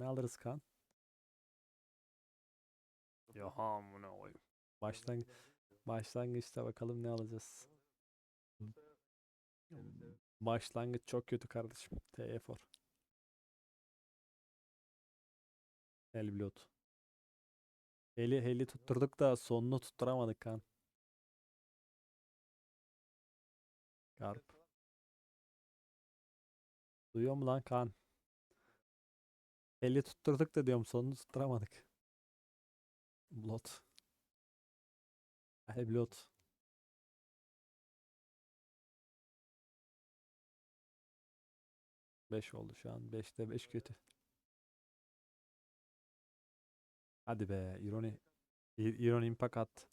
Ne alırız kan? Ya amına koyayım. Başlang başlangıçta bakalım ne alacağız. Başlangıç çok kötü kardeşim. TF4. Hellblood. Heli heli tutturduk da sonunu tutturamadık kan. Garp. Duyuyor mu lan kan? Heli tutturduk da diyorum sonunu tutturamadık. Blood. Hellblood. Beş oldu şu an. 5'te 5 kötü. Hadi be. Ironi. Iron Impact at.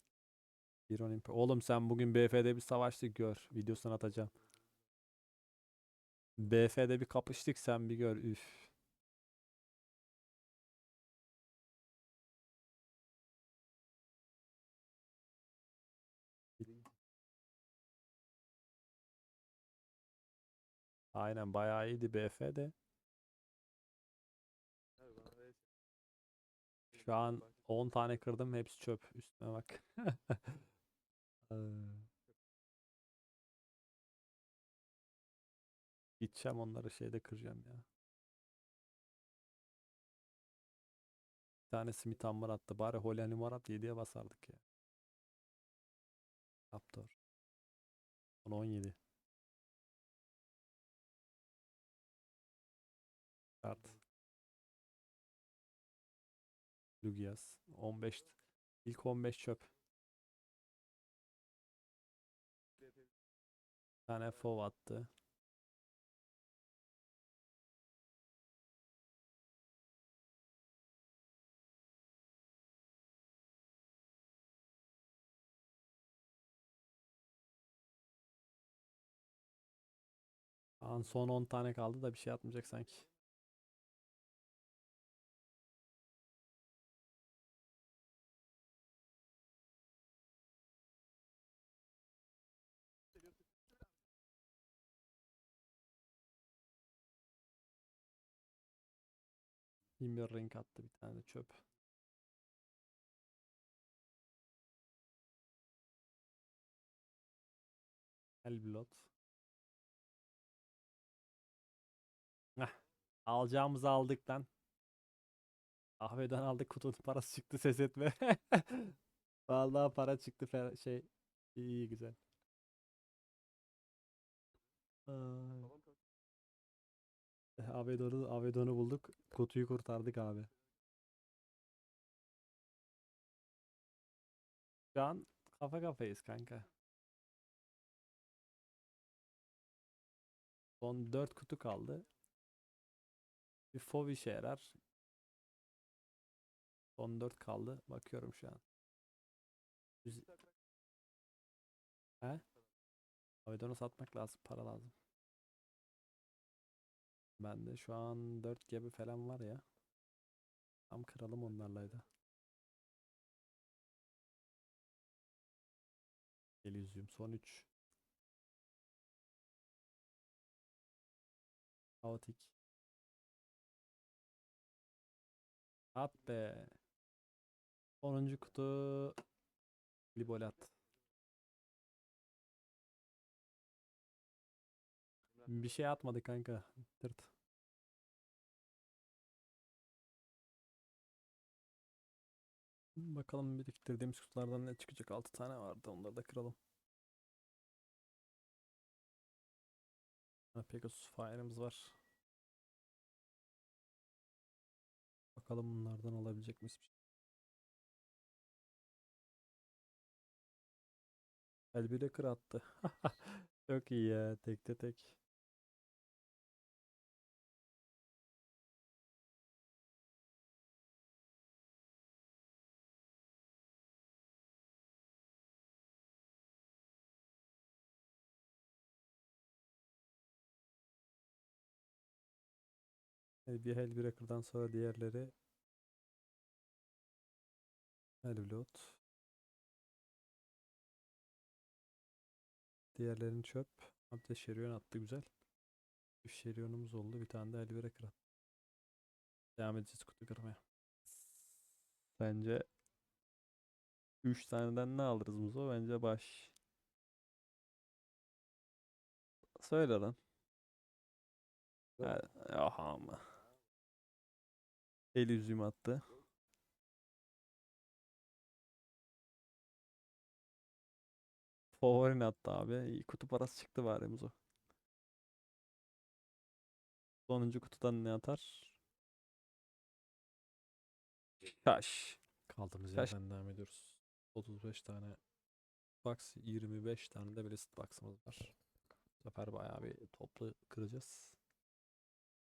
Iron Impact. Oğlum sen bugün BF'de bir savaştık gör. Videosunu atacağım. BF'de bir kapıştık sen bir gör. Üf. Aynen bayağı iyiydi BF'de. Şu an 10 tane kırdım hepsi çöp. Üstüne bak. Gideceğim onları şeyde kıracağım ya. Bir tane Smith Hammer attı. Bari Holy Animal at 7'ye basardık ya. Raptor. 17. Lugias. 15. İlk 15 çöp. Bir tane fov attı. An son 10 tane kaldı da bir şey atmayacak sanki. Bir ring attı bir tane çöp. Hellblood. Heh. Alacağımızı aldık lan. Kahveden aldık kutunun parası çıktı ses etme. Vallahi para çıktı şey. İyi, güzel. Ay. Avedon'u Avedon'u bulduk. Kutuyu kurtardık abi. Şu an kafa kafayız kanka. Son 4 kutu kaldı. Bir fov işe yarar. Son 4 kaldı. Bakıyorum şu an. He? Avedon'u satmak lazım. Para lazım. Bende şu an 4 gibi falan var ya. Tam kıralım onlarlaydı. Elysium son 3. Kaotik. At be. 10. kutu Libolat. Bir şey atmadı kanka. Tırt. Bakalım biriktirdiğimiz kutulardan ne çıkacak. 6 tane vardı. Onları da kıralım. Pegasus Fire'ımız var. Bakalım bunlardan alabilecek miyiz? bir şey? Hellbreaker attı. Çok iyi ya. Tekte tek. E, Bir Hellbreaker'dan sonra diğerleri Hellblood. Diğerlerini çöp. Abi de Şerion attı güzel. 3 Şerion'umuz oldu. Bir tane de Hellbreaker attı. Devam edeceğiz kutu kırmaya. Bence 3 taneden ne alırız Muzo? Bence baş. Söyle lan. Ha, Oha ama. El yüzüğümü attı. Favorini attı abi. İyi, kutu parası çıktı bari Muzo. Sonuncu kutudan ne atar? Şaş. Kaldığımız Kaç- yerden devam ediyoruz. 35 tane box, 25 tane de blessed box'ımız var. Bu sefer bayağı bir toplu kıracağız.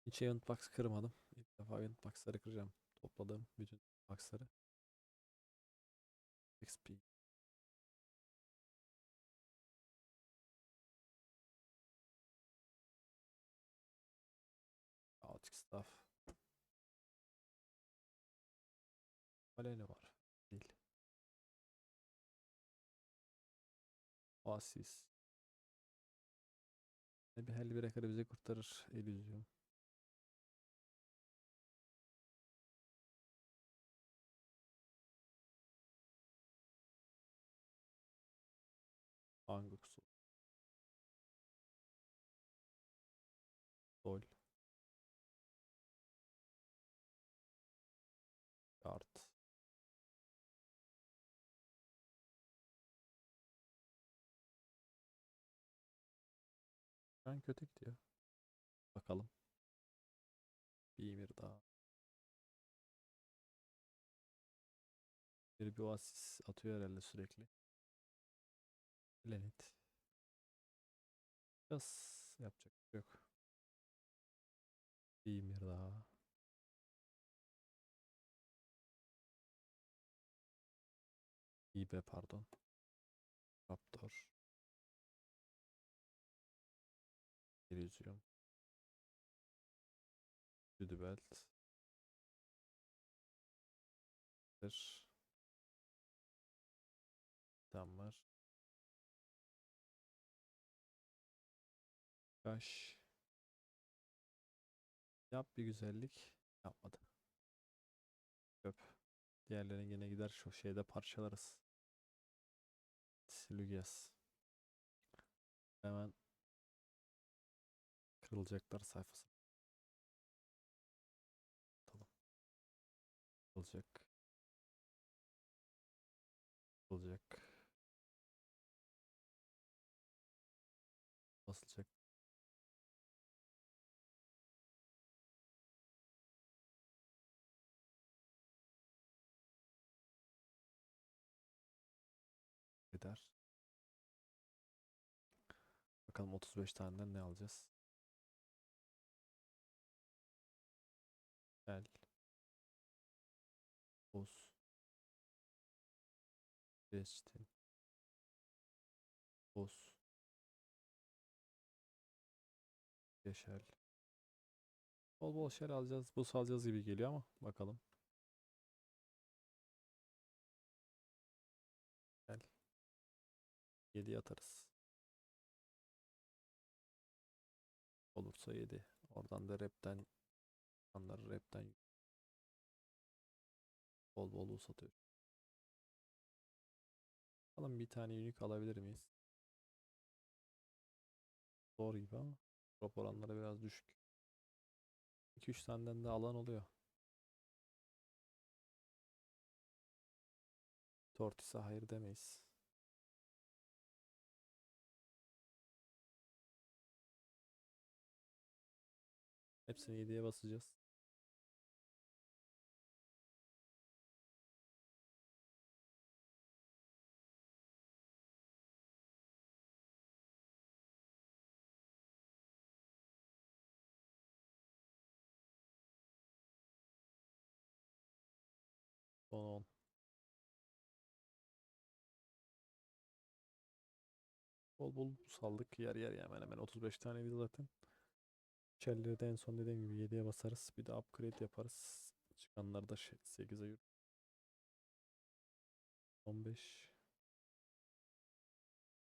Hiç event kırmadım. İlk defa event kıracağım. Topladığım bütün box'ları. XP. Chaotic stuff. Hala ne var? Değil. Oasis. Bir breaker bizi kurtarır. Elysium. Anguksu. Sol. Kart. Ben kötü gidiyor. Bakalım. Bir emir daha. Bir bir oasis atıyor herhalde sürekli. Lenit. Biraz yapacak bir şey yok. Emir daha. İyi be pardon. Raptor. Elysium. Südübelt. Bir. Tam var. Kaş. Yap bir güzellik. Yapmadı. Köp. Diğerlerine yine gider şu şeyde parçalarız. Silügyas. Hemen kırılacaklar sayfası. Tamam. Kırılacak. Kırılacak. Gider. Bakalım 35 taneden ne alacağız? Gel. Buz. Geçtin. Buz. Yeşil. Bol bol şer alacağız. Buz alacağız gibi geliyor ama bakalım. 7 atarız. Olursa 7. Oradan da rapten anlar rapten bol bol satıyor. Bakalım bir tane unique alabilir miyiz? Zor gibi ama drop oranları biraz düşük. 2-3 taneden de alan oluyor. Tortis'e hayır demeyiz. Hepsini 7'ye basacağız. Son 10. Bol bol saldık yer yer hemen hemen 35 tane bir zaten. Shell'leri de en son dediğim gibi 7'ye basarız. Bir de upgrade yaparız. Çıkanlar da 8'e yürü. 15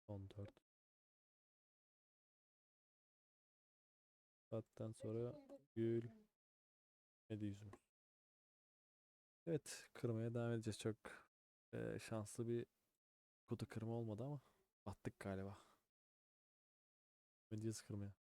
14 Saatten sonra gül Yedi yüzümüz. Evet kırmaya devam edeceğiz. Çok eee, şanslı bir kutu kırma olmadı ama battık galiba. Edeceğiz kırmaya.